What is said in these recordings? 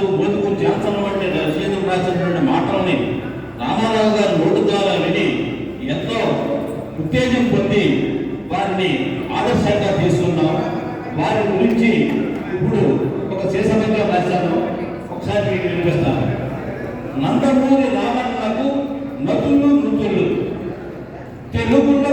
Ramadasu బోధకు Johnson వంటి రచయితలు రాసినటువంటి మాటల్ని రామారావు గారి నోటు ద్వారా విని ఎంతో ఉత్తేజం పొంది వారిని ఆదర్శంగా తీసుకున్నాం. వారి గురించి ఇప్పుడు ఒక శీర్షకంగా రాశాను. ఒకసారి మీకు వినిపిస్తాను. నందమూరి రామన్నకు నతులు నృతులు తెలుగుల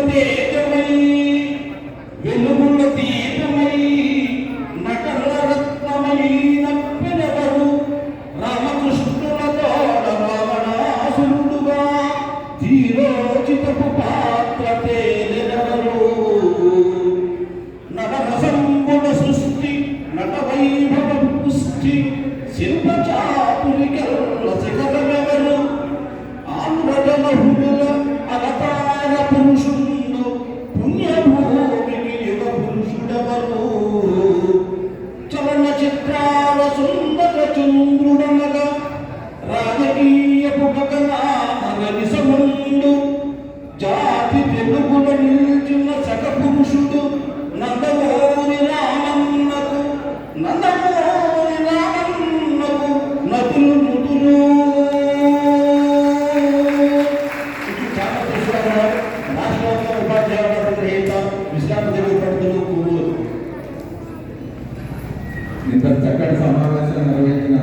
ధీరోచితపు పాత్ర తేలెనవరు నవరసంబుల సృష్టి నట వైభవ పుష్టి శిల్ప చాతురికల ఆంధ్రజనహుల అవతార పురుషుండు పుణ్యభూమికి యుగ పురుషుడెవరు? చలన చిత్రాల సుందర చంద్రుడనగా ఇంత చక్కటి సమావేశం నిర్వహించిన